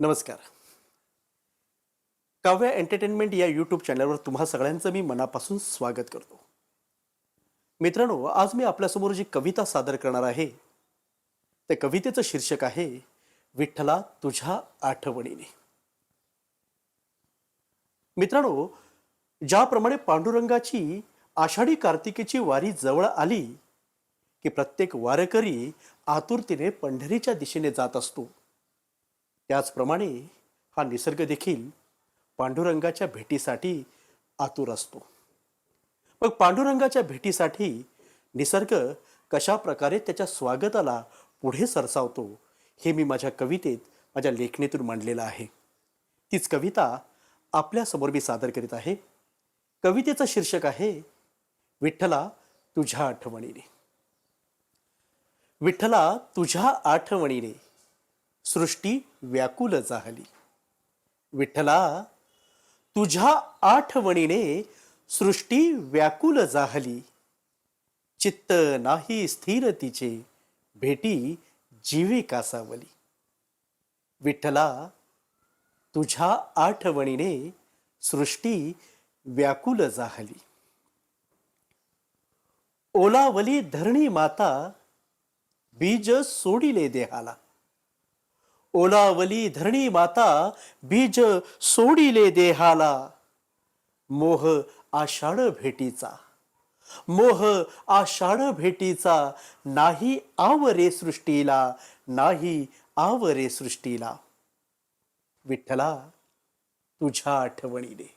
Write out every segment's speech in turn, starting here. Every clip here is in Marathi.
नमस्कार. काव्य एंटरटेनमेंट या यूट्यूब चॅनलवर तुम्हा सगळ्यांचं मी मनापासून स्वागत करतो. मित्रांनो आज मी आपल्यासमोर जी कविता सादर करणार आहे त्या कवितेचं शीर्षक आहे विठ्ठला तुझ्या आठवणीने. मित्रांनो ज्याप्रमाणे पांडुरंगाची आषाढी कार्तिकेची वारी जवळ आली की प्रत्येक वारकरी आतुरतेने पंढरीच्या दिशेने जात असतो. त्याचप्रमाणे हा निसर्ग देखील पांडुरंगाच्या भेटीसाठी आतुर असतो. मग पांडुरंगाच्या भेटीसाठी निसर्ग कशा प्रकारे त्याच्या स्वागताला पुढे सरसावतो हे मी माझ्या कवितेत माझ्या लेखणीतून मांडलेलं आहे. तीच कविता आपल्यासमोर मी सादर करीत आहे. कवितेचं शीर्षक आहे विठ्ठला तुझ्या आठवणीने. विठ्ठला तुझ्या आठवणीने सृष्टी व्याकुल झाली. विठ्ठला तुझ्या आठवणीने सृष्टी व्याकुल झाली. चित्त नाही स्थिर तिचे भेटी जीवे कासावली विठ्ठला तुझ्या आठवणीने सृष्टी व्याकुल झाली. ओलावली धरणी माता बीज सोडिले देहाला. ओलावली धरणी माता बीज सोडिले देहाला. मोह आषाढ भेटीचा. मोह आषाढ भेटीचा नाही आवरे सृष्टीला नाही आवरे सृष्टीला. विठ्ठला तुझ्या आठवणीने.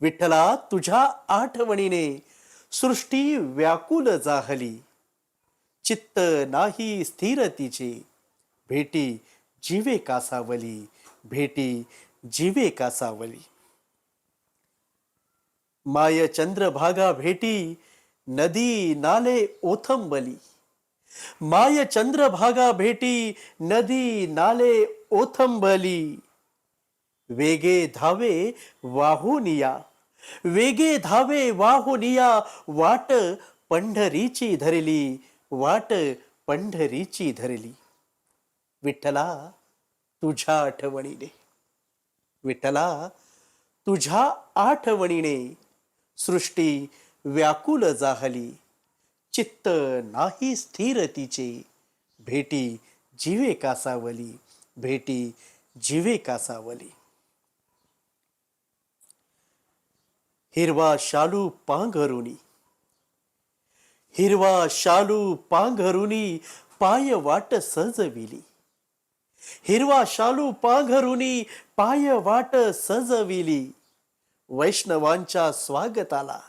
विठ्ठला तुझ्या आठवणीने सृष्टी व्याकुल जाहली. चित्त नाही स्थिर तिचे. भेटी जीवे कासावली भेटी जीवे कासावली माय चंद्रभागा भेटी नदी नाले ओथंबली। माय चंद्रभागा भेटी नदी नाले ओथंबली। वेगे धावे वाहुनिया वेगे धावे वाहुनिया वाट पंढरीची धरली वाट पंढरीची धरली। विठ्ठला तुझ्या आठवणीने. विठ्ठला तुझ्या आठवणीने सृष्टी व्याकुल जाहली. चित्त नाही स्थिर तिचे. भेटी जीवे कासावली. भेटी जीवे कासावली. हिरवा शालू पांघरुनी हिरवा शालू पांघरुनी पाय वाट सजविली. हिरवा शालू पाघरुनी पाय वाट सजविली. वैष्णवांच्या स्वागताला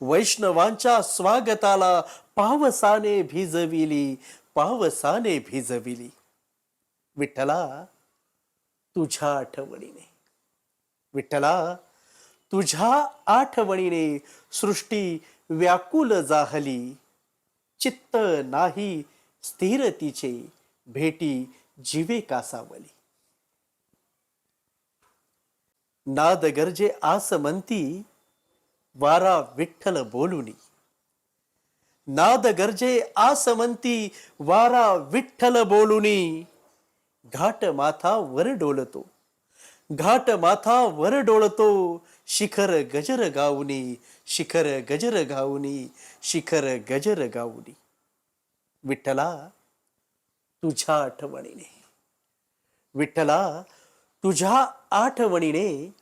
वैष्णवांच्या स्वागताला पावसाने भिजविली पावसाने भिजविली. विठ्ठला तुझ्या आठवणीने विठ्ठला तुझ्या आठवणीने सृष्टी व्याकुल जाहली. चित्त नाही स्थिर तिचे भेटी जीवे कासावली नाद गरजे आस म्हणती वारा विठ्ठल बोलुनी. नाद गरजे आस म्हणती वारा विठ्ठल बोलुनी. घाट माथा वर डोलतो. घाट माथा वर डोळतो शिखर गजर गाऊनी. शिखर गजर गाऊनी. शिखर गजर गाऊनी. विठ्ठला तुझ्या आठवणीने. विठ्ठला तुझ्या आठवणीने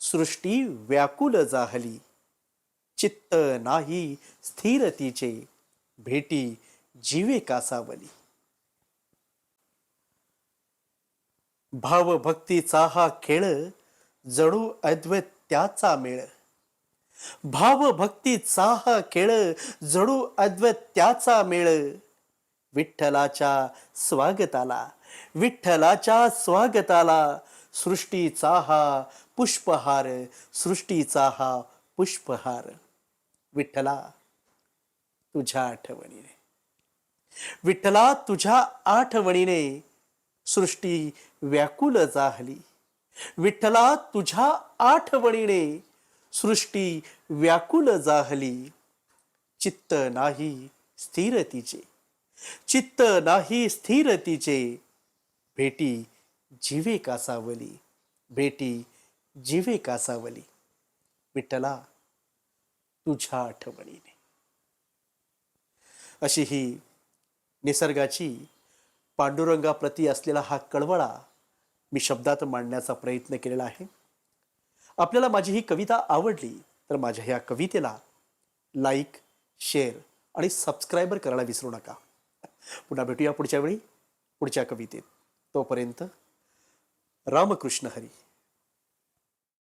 सृष्टी व्याकुल जाहली चित्त नाही स्थिर तिचे भेटी जीवे कासावली. भावभक्तीचा हा खेळ जणू अद्वैत्याचा मेळ. भावभक्तीचा हा खेळ जणू अद्वैत्याचा मेळ. विठ्ठलाच्या स्वागताला विठ्ठलाच्या स्वागताला सृष्टीचा हा पुष्पहार सृष्टीचा हा पुष्पहार. विठ्ठला तुझ्या आठवणीने. विठ्ठला तुझ्या आठवणीने सृष्टी व्याकुल जाहली विठ्ठला तुझ्या आठवणीने सृष्टी व्याकुल जाहली चित्त नाही स्थिर तिचे. चित्त नाही स्थिर तिचे भेटी जीवे कासावली. भेटी जीवे कासावली. विठ्ठला तुझ्या आठवणीने. अशी ही निसर्गाची पांडुरंगाप्रती असलेला हा कळवळा मी शब्दात मांडण्याचा प्रयत्न केलेला आहे. आपल्याला माझी ही कविता आवडली तर माझ्या ह्या कवितेला लाईक शेअर आणि सबस्क्रायबर करायला विसरू नका. पुन्हा भेटूया पुढच्या वेळी पुढच्या कवितेत. तोपर्यंत रामकृष्ण हरी.